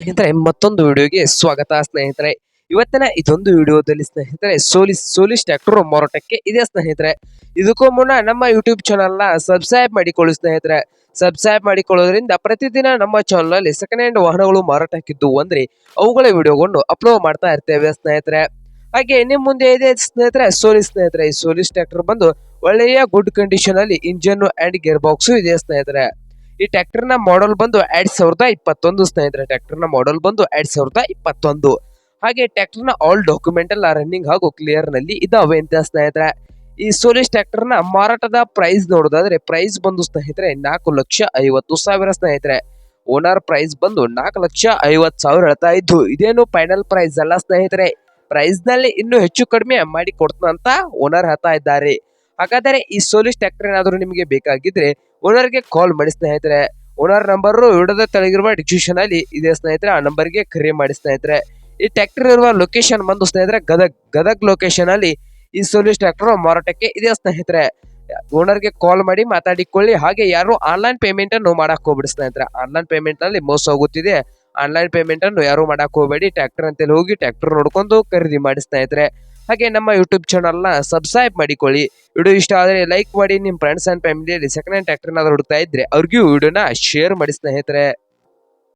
ಸ್ನೇಹಿತರೆ, ಮತ್ತೊಂದು ವಿಡಿಯೋಗೆ ಸ್ವಾಗತ ಸ್ನೇಹಿತರೆ. ಇವತ್ತಿನ ಇದೊಂದು ವಿಡಿಯೋದಲ್ಲಿ ಸ್ನೇಹಿತರೆ, ಸೋಲಿಸ್ ಸೋಲಿಸ್ ಟ್ರ್ಯಾಕ್ಟರ್ ಮಾರಾಟಕ್ಕೆ ಇದೆ ಸ್ನೇಹಿತರೆ. ಇದಕ್ಕೂ ಮುನ್ನ ನಮ್ಮ ಯೂಟ್ಯೂಬ್ ಚಾನಲ್ನ ಸಬ್ಸ್ಕ್ರೈಬ್ ಮಾಡಿಕೊಳ್ಳಿ ಸ್ನೇಹಿತರೆ. ಸಬ್ಸ್ಕ್ರೈಬ್ ಮಾಡಿಕೊಳ್ಳೋದ್ರಿಂದ ಪ್ರತಿದಿನ ನಮ್ಮ ಚಾನಲ್ನಲ್ಲಿ ಸೆಕೆಂಡ್ ಹ್ಯಾಂಡ್ ವಾಹನಗಳು ಮಾರಾಟಕ್ಕಿದ್ದು ಅಂದ್ರೆ ಅವುಗಳ ವಿಡಿಯೋಗಳನ್ನು ಅಪ್ಲೋಡ್ ಮಾಡ್ತಾ ಇರ್ತೇವೆ ಸ್ನೇಹಿತರೆ. ಹಾಗೆ ನಿಮ್ ಮುಂದೆ ಇದೆ ಸ್ನೇಹಿತರೆ ಸೋಲಿಸ್ ಸ್ನೇಹಿತರೆ. ಈ ಸೋಲಿಸ್ ಟ್ರ್ಯಾಕ್ಟರ್ ಬಂದು ಒಳ್ಳೆಯ ಗುಡ್ ಕಂಡೀಷನ್ ಅಲ್ಲಿ ಇಂಜನ್ ಅಂಡ್ ಗೇರ್ ಬಾಕ್ಸ್ ಇದೆ ಸ್ನೇಹಿತರೆ. ಈ ಟ್ರ್ಯಾಕ್ಟರ್ನ ಮಾಡೆಲ್ ಬಂದು ಎರಡ್ ಸಾವಿರದ ಇಪ್ಪತ್ತೊಂದು ಸ್ನೇಹಿತರೆ ಟ್ರ್ಯಾಕ್ಟರ್ನ ಮಾಡೆಲ್ ಬಂದು ಎರಡ್ ಸಾವಿರದ ಇಪ್ಪತ್ತೊಂದು. ಹಾಗೆ ಟ್ರ್ಯಾಕ್ಟರ್ನ ಆಲ್ ಡಾಕ್ಯುಮೆಂಟ್ ಎಲ್ಲ ರನ್ನಿಂಗ್ ಹಾಗೂ ಕ್ಲಿಯರ್ನಲ್ಲಿ ಇದಾವೆ ಅಂತ ಸ್ನೇಹಿತರೆ. ಈ ಸೋಲಿಸ್ ಟ್ರ್ಯಾಕ್ಟರ್ನ ಮಾರಾಟದ ಪ್ರೈಸ್ ನೋಡೋದಾದ್ರೆ ಪ್ರೈಸ್ ಬಂದು ಸ್ನೇಹಿತರೆ ನಾಲ್ಕು ಲಕ್ಷ ಐವತ್ತು ಸಾವಿರ ಸ್ನೇಹಿತರೆ. ಓನರ್ ಪ್ರೈಸ್ ಬಂದು ನಾಲ್ಕು ಲಕ್ಷ ಐವತ್ತು ಸಾವಿರ ಹೇಳ್ತಾ ಇದ್ದು, ಇದೇನು ಫೈನಲ್ ಪ್ರೈಸ್ ಅಲ್ಲ ಸ್ನೇಹಿತರೆ. ಪ್ರೈಸ್ನಲ್ಲಿ ಇನ್ನೂ ಹೆಚ್ಚು ಕಡಿಮೆ ಮಾಡಿ ಕೊಡ್ತಾನಂತ ಓನರ್ ಹೇಳ್ತಾ ಇದ್ದಾರೆ. ಹಾಗಾದರೆ ಈ ಸೋಲಿಸ್ ಟ್ರ್ಯಾಕ್ಟರ್ ಏನಾದರೂ ನಿಮಗೆ ಬೇಕಾಗಿದ್ರೆ ಓನರ್ಗೆ ಕಾಲ್ ಮಾಡಿ ಸ್ನೇಹಿತರೆ. ಓನರ್ ನಂಬರ್ ವಿಡದ ತೆಳಗಿರುವ ಡಿಸ್ಕ್ರಿಪ್ಷನ್ ಅಲ್ಲಿ ಇದೆ ಸ್ನೇಹಿತರೆ. ಆ ನಂಬರ್ಗೆ ಕರೆ ಮಾಡಿ ಸ್ನೇಹಿತರೆ. ಈ ಟ್ರ್ಯಾಕ್ಟರ್ ಇರುವ ಲೊಕೇಶನ್ ಬಂದು ಸ್ನೇಹಿತರೆ, ಗದಗ್ ಗದಗ್ ಲೊಕೇಶನ್ ಅಲ್ಲಿ ಈ ಸೋಲಿಸ್ ಟ್ರ್ಯಾಕ್ಟರ್ ಮಾರಾಟಕ್ಕೆ ಇದೆ ಸ್ನೇಹಿತರೆ? ಓನರ್ಗೆ ಕಾಲ್ ಮಾಡಿ ಮಾತಾಡಿಕೊಳ್ಳಿ. ಹಾಗೆ ಯಾರು ಆನ್ಲೈನ್ ಪೇಮೆಂಟ್ ಅನ್ನು ಮಾಡಕ್ ಹೋಗ್ಬಿಡಿ ಸ್ನೇಹಿತರೆ. ಆನ್ಲೈನ್ ಪೇಮೆಂಟ್ನಲ್ಲಿ ಮೋಸ ಹೋಗುತ್ತಿದೆ. ಆನ್ಲೈನ್ ಪೇಮೆಂಟ್ ಅನ್ನು ಯಾರು ಮಾಡಕ್ ಹೋಗಬೇಡಿ? ಟ್ರ್ಯಾಕ್ಟರ್ ಅಂತೇಳಿ ಹೋಗಿ ಟ್ರ್ಯಾಕ್ಟರ್ ನೋಡ್ಕೊಂಡು ಖರೀದಿ ಮಾಡಿ ಸ್ನೇಹಿತರೆ. ಹಾಗೆ ನಮ್ಮ ಯೂಟ್ಯೂಬ್ ಚಾನಲ್ನ ಸಬ್ಸ್ಕ್ರೈಬ್ ಮಾಡಿಕೊಳ್ಳಿ. ವಿಡಿಯೋ ಇಷ್ಟ ಆದರೆ ಲೈಕ್ ಮಾಡಿ ನಿಮ್ಮ ಫ್ರೆಂಡ್ಸ್ ಅಂಡ್ ಫ್ಯಾಮಿಲಿಯಲ್ಲಿ ಸೆಕೆಂಡ್ ಹ್ಯಾಂಡ್ ಟ್ರ್ಯಾಕ್ಟರ್ ಏನಾದ್ರು ಹುಡುಕ್ತಾ ಇದ್ರೆ ಅವ್ರಿಗೂ ವಿಡಿಯೋನ ಶೇರ್ ಮಾಡಿ ಸ್ನೇಹಿತರೆ.